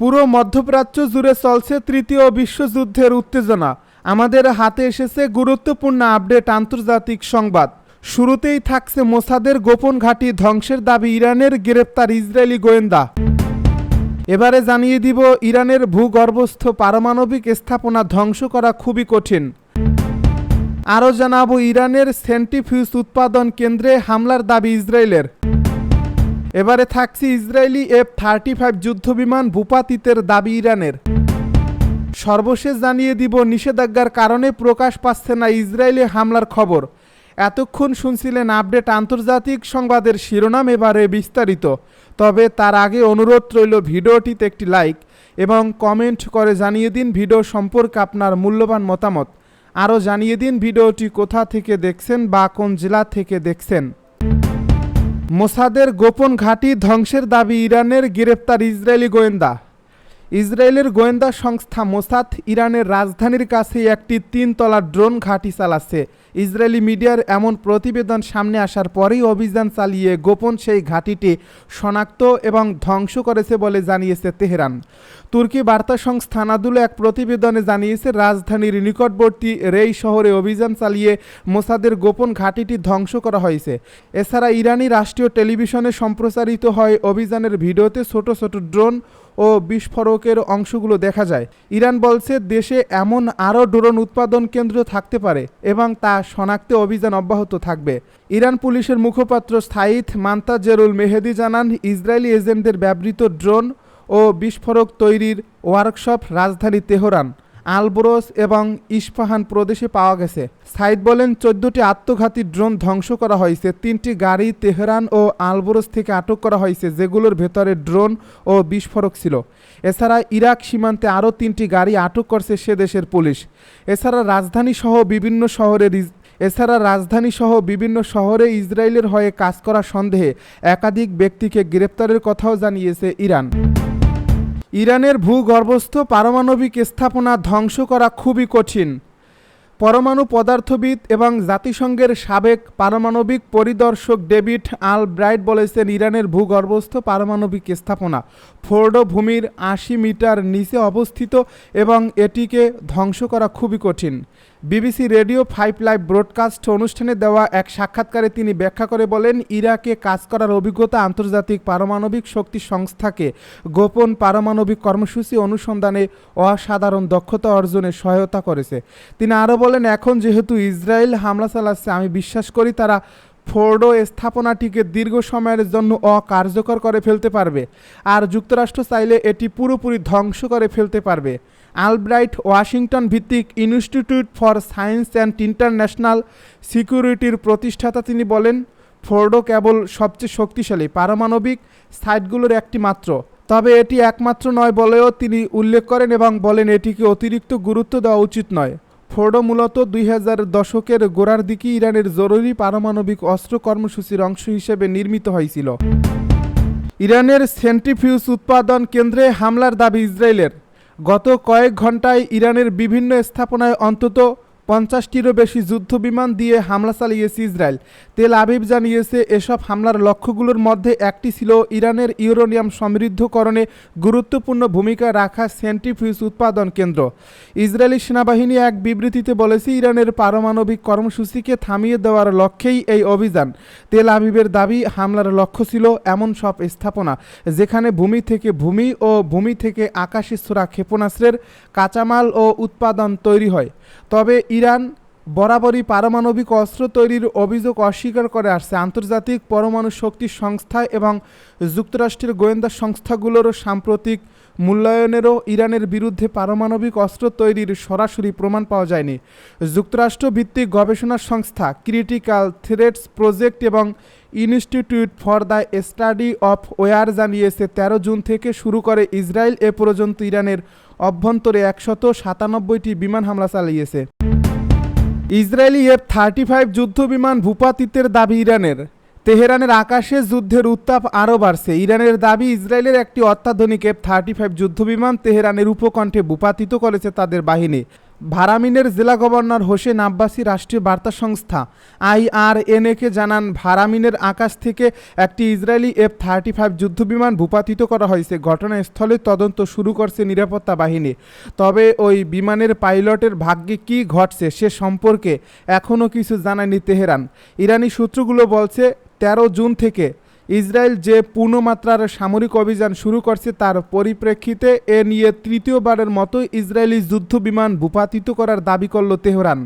পুরো মধ্যপ্রাচ্য জুড়ে চলছে তৃতীয় বিশ্বযুদ্ধের উত্তেজনা। আমাদের হাতে এসেছে গুরুত্বপূর্ণ আপডেট আন্তর্জাতিক সংবাদ। শুরুতেই থাকছে মোসাদের গোপন ঘাঁটি ধ্বংসের দাবি ইরানের গ্রেপ্তার ইসরায়েলি গোয়েন্দা। এবারে জানিয়ে দিব, ইরানের ভূগর্ভস্থ পারমাণবিক স্থাপনা ধ্বংস করা খুবই কঠিন। আরও জানাব, ইরানের সেন্টিফিউজ উৎপাদন কেন্দ্রে হামলার দাবি ইসরায়েলের। এবারে থাকছে ইসরায়েলি এফ থার্টি ফাইভ যুদ্ধবিমান ভূপাতিতের দাবি ইরানের। সর্বশেষ জানিয়ে দিব নিষেধাজ্ঞার কারণে প্রকাশ পাচ্ছে না ইসরায়েলি হামলার খবর। এতক্ষণ শুনছিলেন আপডেট আন্তর্জাতিক সংবাদের শিরোনাম এবারে বিস্তারিত। তবে তার আগে অনুরোধ রইল ভিডিওটিতে একটি লাইক এবং কমেন্ট করে জানিয়ে দিন ভিডিও সম্পর্কে আপনার মূল্যবান মতামত। আরও জানিয়ে দিন ভিডিওটি কোথা থেকে দেখছেন বা কোন জেলা থেকে দেখছেন। মোসাদের গোপন ঘাঁটি ধ্বংসের দাবি ইরানের গ্রেপ্তার ইসরায়েলি গোয়েন্দা। ইসরায়েলের গোয়েন্দা সংস্থা মোসাদ ইরানের রাজধানীর কাছে একটি তিনতলা ড্রোন ঘাঁটি চালাচ্ছে। ইসরায়েলি মিডিয়ার এমন প্রতিবেদন সামনে আসার পরেই অভিযান চালিয়ে গোপন সেই ঘাঁটিটি শনাক্ত এবং ধ্বংস করেছে বলে জানিয়েছে তেহরান। তুর্কি বার্তা সংস্থা আনাদুলো এক প্রতিবেদনে জানিয়েছে, রাজধানীর নিকটবর্তী রেই শহরে অভিযান চালিয়ে মোসাদের গোপন ঘাঁটিটি ধ্বংস করা হয়েছে। এছাড়া ইরানি রাষ্ট্রীয় টেলিভিশনে সম্প্রচারিত হয় অভিযানের ভিডিওতে ছোট ছোট ড্রোন ও বিস্ফোরকের অংশগুলো দেখা যায়। ইরান বলছে দেশে এমন আরও ড্রোন উৎপাদন কেন্দ্র থাকতে পারে এবং তা শনাক্তে অভিযান অব্যাহত থাকবে। ইরান পুলিশের মুখপাত্র সাইদ মান্তাজেরুল মেহেদি জানান, ইসরায়েলি এজেন্টদের ব্যবহৃত ড্রোন ও বিস্ফোরক তৈরির ওয়ার্কশপ রাজধানী তেহরান। আলবোরস এবং ইস্পাহান প্রদেশে পাওয়া গেছে। সাইদ বলেন, চোদ্দটি আত্মঘাতী ড্রোন ধ্বংস করা হয়েছে, তিনটি গাড়ি তেহরান ও আলবোরস থেকে আটক করা হয়েছে, যেগুলোর ভেতরে ড্রোন ও বিস্ফোরক ছিল। এছাড়া ইরাক সীমান্তে আরও তিনটি গাড়ি আটক করছে সে দেশের পুলিশ। এছাড়া রাজধানী সহ বিভিন্ন শহরের এছাড়া রাজধানী সহ বিভিন্ন শহরে ইসরায়েলের হয়ে কাজ করা সন্দেহে একাধিক ব্যক্তিকে গ্রেপ্তারের কথাও জানিয়েছে ইরান। ইরানের ভূগর্ভস্থ পারমাণবিক স্থাপনা ধ্বংস করা খুবই কঠিন। পরমাণু পদার্থবিদ এবং জাতিসংঘের সাবেক পারমাণবিক পরিদর্শক ডেভিড আল ব্রাইট বলেছেন, ইরানের ভূগর্ভস্থ পারমাণবিক স্থাপনা ফোর্ডো ভূমির আশি মিটার নিচে অবস্থিত এবং এটিকে ধ্বংস করা খুবই কঠিন। BBC radio five live broadcast অনুষ্ঠানে দেওয়া এক সাক্ষাৎকারে তিনি ব্যাখ্যা করে বলেন, ইরাকে কাজ করার অভিজ্ঞতা আন্তর্জাতিক পারমাণবিক শক্তি সংস্থাকে গোপন পারমাণবিক কর্মসূচি অনুসন্ধানে অসাধারণ দক্ষতা অর্জনে সহায়তা করেছে। তিনি আরও বলেন, এখন যেহেতু ইসরায়েল হামলা চালাচ্ছে, আমি বিশ্বাস করি তারা ফোর্ডো স্থাপনাটিকে দীর্ঘ সময়ের জন্য অকার্যকর করে ফেলতে পারবে, আর যুক্তরাষ্ট্র চাইলে এটি পুরোপুরি ধ্বংস করে ফেলতে পারবে। আলব্রাইট ওয়াশিংটন ভিত্তিক institute for science and international সিকিউরিটির প্রতিষ্ঠাতা তিনি বলেন ফোর্ডো কেবল সবচেয়ে শক্তিশালী, পারমাণবিক সাইটগুলোর একটি মাত্র। তবে এটি একমাত্র নয় বলেও তিনি উল্লেখ করেন এবং বলেন, এটিকে অতিরিক্ত গুরুত্ব দেওয়া উচিত নয়। ফোর্ডো মূলত দুই হাজার দশকের গোড়ার দিকে ইরানের জরুরি পারমাণবিক অস্ত্র কর্মসূচির অংশ হিসেবে নির্মিত হয়েছিল। ইরানের সেন্ট্রিফিউজ উৎপাদন কেন্দ্রে হামলার দাবি ইসরায়েলের। গত কয়েক ঘন্টায় ইরানের বিভিন্ন স্থাপনায় অন্তত পঞ্চাশটিরও বেশি যুদ্ধ বিমান দিয়ে হামলা চালিয়েছে ইসরায়েল। তেল আবিব জানিয়েছে, এসব হামলার লক্ষ্যগুলোর মধ্যে একটি ছিল ইরানের ইউরোনিয়াম সমৃদ্ধকরণে গুরুত্বপূর্ণ ভূমিকা রাখা সেন্ট্রিফিউজ উৎপাদন কেন্দ্র। ইসরায়েলি সেনাবাহিনী এক বিবৃতিতে বলেছে, ইরানের পারমাণবিক কর্মসূচিকে থামিয়ে দেওয়ার লক্ষ্যেই এই অভিযান। তেল আবিবের দাবি, হামলার লক্ষ্য ছিল এমন সব স্থাপনা, যেখানে ভূমি থেকে ভূমি ও ভূমি থেকে আকাশে ছোড়া ক্ষেপণাস্ত্রের কাঁচামাল ও উৎপাদন তৈরি হয়। তবে ইরান বরাবরই পারমাণবিক অস্ত্র তৈরির অভিযোগ অস্বীকার করে আসছে। আন্তর্জাতিক পরমাণু শক্তি সংস্থা এবং যুক্তরাষ্ট্রের গোয়েন্দা সংস্থাগুলোরও সাম্প্রতিক মূল্যায়নেরও ইরানের বিরুদ্ধে পারমাণবিক অস্ত্র তৈরির সরাসরি প্রমাণ পাওয়া যায়নি। যুক্তরাষ্ট্র ভিত্তিক গবেষণা সংস্থা ক্রিটিক্যাল থ্রেটস প্রজেক্ট এবং institute for the study of war জানিয়েছে, তেরো জুন থেকে শুরু করে ইসরায়েল এ পর্যন্ত ইরানের অভ্যন্তরে একশত সাতানব্বইটি বিমান হামলা চালিয়েছে। ইসরায়েলি এফ থার্টি ফাইভ যুদ্ধবিমান ভূপাতিতের দাবি ইরানের। তেহরানের আকাশে যুদ্ধের উত্তাপ আরও বাড়ছে। ইরানের দাবি, ইসরায়েলের একটি অত্যাধুনিক এফ থার্টি ফাইভ যুদ্ধবিমান তেহরানের উপকণ্ঠে ভূপাতিত করেছে তাদের বাহিনী। ভারামিনের জেলা গভর্নর হোসেন আব্বাসী রাষ্ট্রীয় বার্তা সংস্থা, আইআরএনএকে জানান, ভারামিনের আকাশ থেকে একটি ইসরায়েলি এফ থার্টি ফাইভ যুদ্ধবিমান ভূপাতিত করা হয়েছে। ঘটনাস্থলে তদন্ত শুরু করছে নিরাপত্তা বাহিনী। তবে ওই বিমানের পাইলটের ভাগ্যে কী ঘটছে সে সম্পর্কে এখনও কিছু জানায়নি তেহরান। ইরানি সূত্রগুলো বলছে, তেরো জুন থেকে ইসরায়েল যে পূর্ণমাত্রার সামরিক অভিযান শুরু করছে তার পরিপ্রেক্ষিতে এ নিয়ে তৃতীয়বারের মতো ইসরায়েলি যুদ্ধ বিমান ভূপাতিত করার দাবি করল তেহরান।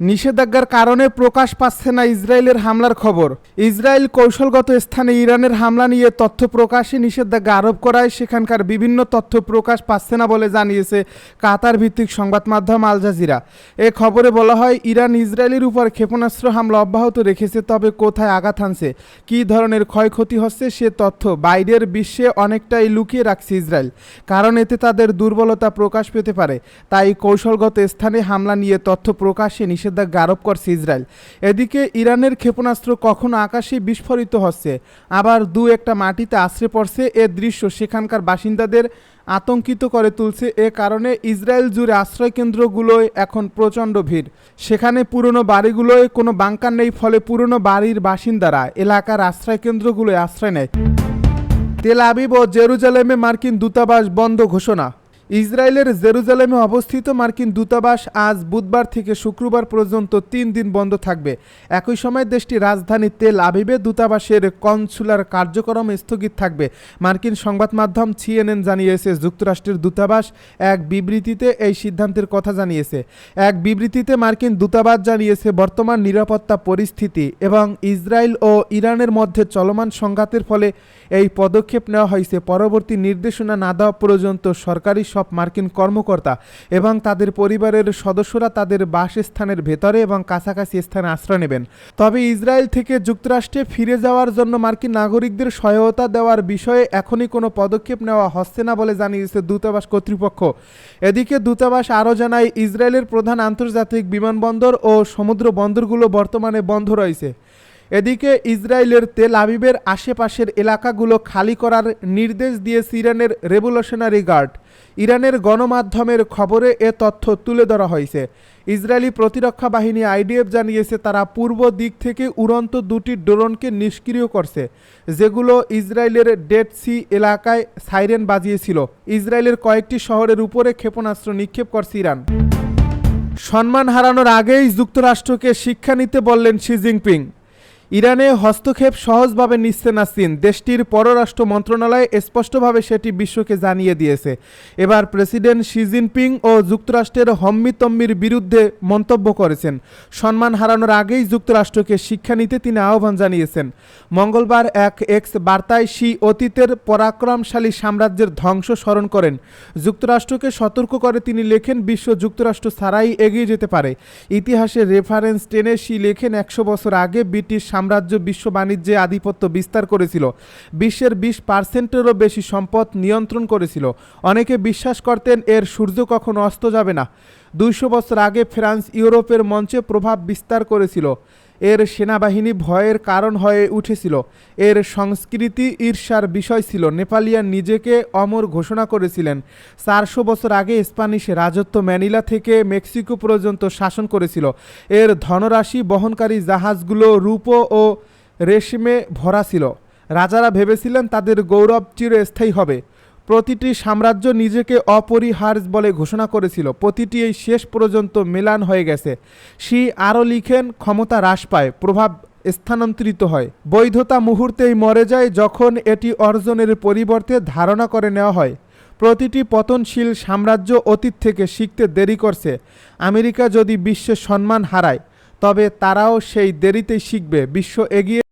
নিষেধাজ্ঞার কারণে প্রকাশ পাচ্ছে না ইসরায়েলের হামলার খবর। ইসরায়েল কৌশলগত স্থানে ইরানের হামলা নিয়ে তথ্য প্রকাশে নিষেধাজ্ঞা আরোপ করায় সেখানকার বিভিন্ন তথ্য প্রকাশ পাচ্ছে না বলে জানিয়েছে কাতার ভিত্তিক সংবাদ মাধ্যম আল জাজিরা। এ খবরে বলা হয়, ইরান ইসরায়েলের উপর ক্ষেপণাস্ত্র হামলা অব্যাহত রেখেছে, তবে কোথায় আঘাত হানছে, কী ধরনের ক্ষয়ক্ষতি হচ্ছে সে তথ্য বাইরের বিশ্বে অনেকটাই লুকিয়ে রাখছে ইসরায়েল। কারণ এতে তাদের দুর্বলতা প্রকাশ পেতে পারে। তাই কৌশলগত স্থানে হামলা নিয়ে তথ্য প্রকাশে নিষেধাজ্ঞা আরোপ করছে ইসরায়েল। এদিকে ইরানের ক্ষেপণাস্ত্র কখনো আকাশে বিস্ফোরিত হচ্ছে, আবার দু একটা মাটিতে আশ্রে পড়ছে এ দৃশ্য সেখানকার বাসিন্দাদের আতঙ্কিত করে তুলছে। এ কারণে ইসরায়েল জুড়ে আশ্রয়কেন্দ্রগুলোয় এখন প্রচণ্ড ভিড়। সেখানে পুরনো বাড়িগুলোয় কোনো বাংকার নেই, ফলে পুরনো বাড়ির বাসিন্দারা এলাকার আশ্রয়কেন্দ্রগুলোয় আশ্রয় নেয়। তেল আবিব ও জেরুজালেমে মার্কিন দূতাবাস বন্ধ ঘোষণা। ইসরায়েলের জেরুজালেমে অবস্থিত মার্কিন দূতাবাস আজ বুধবার থেকে শুক্রবার পর্যন্ত তিন দিন বন্ধ থাকবে। একই সময় দেশটির রাজধানী তেল আবিবে দূতাবাসের কনসুলার কার্যক্রম স্থগিত থাকবে। মার্কিন সংবাদ মাধ্যম সিএনএন জানিয়েছে, যুক্তরাষ্ট্রের দূতাবাস এক বিবৃতিতে এই সিদ্ধান্তের কথা জানিয়েছে। এক বিবৃতিতে মার্কিন দূতাবাস জানিয়েছে, বর্তমান নিরাপত্তা পরিস্থিতি এবং ইসরায়েল ও ইরানের মধ্যে চলমান সংঘাতের ফলে এই পদক্ষেপ নেওয়া হয়েছে। পরবর্তী নির্দেশনা না দেওয়া পর্যন্ত সরকারি সব মার্কিন কর্মকর্তা এবং তাদের পরিবারের সদস্যরা তাদের বাসস্থানের ভেতরে এবং কাছাকাছি স্থানে আশ্রয় নেবেন। তবে ইসরায়েল থেকে যুক্তরাষ্ট্রে ফিরে যাওয়ার জন্য মার্কিন নাগরিকদের সহায়তা দেওয়ার বিষয়ে এখনই কোনো পদক্ষেপ নেওয়া হচ্ছে না বলে জানিয়েছে দূতাবাস কর্তৃপক্ষ। এদিকে দূতাবাস আরও জানায়, ইসরায়েলের প্রধান আন্তর্জাতিক বিমানবন্দর ও সমুদ্র বন্দরগুলো বর্তমানে বন্ধ রয়েছে। এদিকে ইসরায়েলের তেল আবিবের আশেপাশের এলাকাগুলো খালি করার নির্দেশ দিয়েছে ইরানের রেভলিউশনারি গার্ড ইরানের গণমাধ্যমের খবরে এ তথ্য তুলে ধরা হয়েছে। ইসরায়েলি প্রতিরক্ষা বাহিনী আইডিএফ জানিয়েছে, তারা পূর্ব দিক থেকে উড়ন্ত দুটি ড্রোনকে নিষ্ক্রিয় করছে, যেগুলো ইসরায়েলের ডেড সি এলাকায় সাইরেন বাজিয়েছিল। ইসরায়েলের কয়েকটি শহরের উপরে ক্ষেপণাস্ত্র নিক্ষেপ করছে ইরান। সম্মান হারানোর আগেই যুক্তরাষ্ট্রকে শিক্ষা নিতে বললেন শি জিনপিং। ইরানে হস্তক্ষেপ সহজভাবে নিচ্ছে না চীন। দেশটির পররাষ্ট্র মন্ত্রণালয় স্পষ্টভাবে সেটি বিশ্বকে জানিয়ে দিয়েছে। এবার প্রেসিডেন্ট শি জিনপিং ও যুক্তরাষ্ট্রের হম্মি তম্মির বিরুদ্ধে মন্তব্য করেছেন। সম্মান হারানোর আগেই যুক্তরাষ্ট্রকে শিক্ষা নিতে তিনি আহ্বান জানিয়েছেন। মঙ্গলবার এক এক্স বার্তায় শি অতীতের পরাক্রমশালী সাম্রাজ্যের ধ্বংস স্মরণ করেন। যুক্তরাষ্ট্রকে সতর্ক করে তিনি লেখেন, বিশ্ব যুক্তরাষ্ট্র ছাড়াই এগিয়ে যেতে পারে। ইতিহাসের রেফারেন্স টেনে শি লেখেন, একশো বছর আগে ব্রিটিশ সাম্রাজ্য বিশ্ব বাণিজ্যে আধিপত্য বিস্তার করেছিল। বিশ্বের বিশ পার্সেন্টেরও বেশি সম্পদ নিয়ন্ত্রণ করেছিল। অনেকে বিশ্বাস করতেন এর সূর্য কখনো অস্ত যাবে না। দুইশো বছর আগে ফ্রান্স ইউরোপের মঞ্চে প্রভাব বিস্তার করেছিল। এর সেনাবাহিনী ভয়ের কারণ হয়ে উঠেছিল। এর সংস্কৃতি ঈর্ষার বিষয় ছিল। নেপালিয়ান নিজেকে অমর ঘোষণা করেছিলেন। চারশো বছর আগে স্প্যানিশ রাজত্ব ম্যানিলা থেকে মেক্সিকো পর্যন্ত শাসন করেছিল। এর ধনরাশি বহনকারী জাহাজগুলো রূপ ও রেশমে ভরা ছিল। রাজারা ভেবেছিলেন তাদের গৌরব চিরস্থায়ী হবে। প্রতিটি সাম্রাজ্য নিজেকে অপরিহার্য বলে ঘোষণা করেছিল। প্রতিটি এই শেষ পর্যন্ত মেলান হয়ে গেছে। শি আরও লিখেন, ক্ষমতা হ্রাস পায়, প্রভাব স্থানান্তরিত হয়। বৈধতা মুহূর্তেই মরে যায় যখন এটি অর্জনের পরিবর্তে ধারণা করে নেওয়া হয়। প্রতিটি পতনশীল সাম্রাজ্য অতীত থেকে শিখতে দেরি করছে। আমেরিকা যদি বিশ্বের সম্মান হারায়, তবে তারাও সেই দেরিতেই শিখবে। বিশ্ব এগিয়ে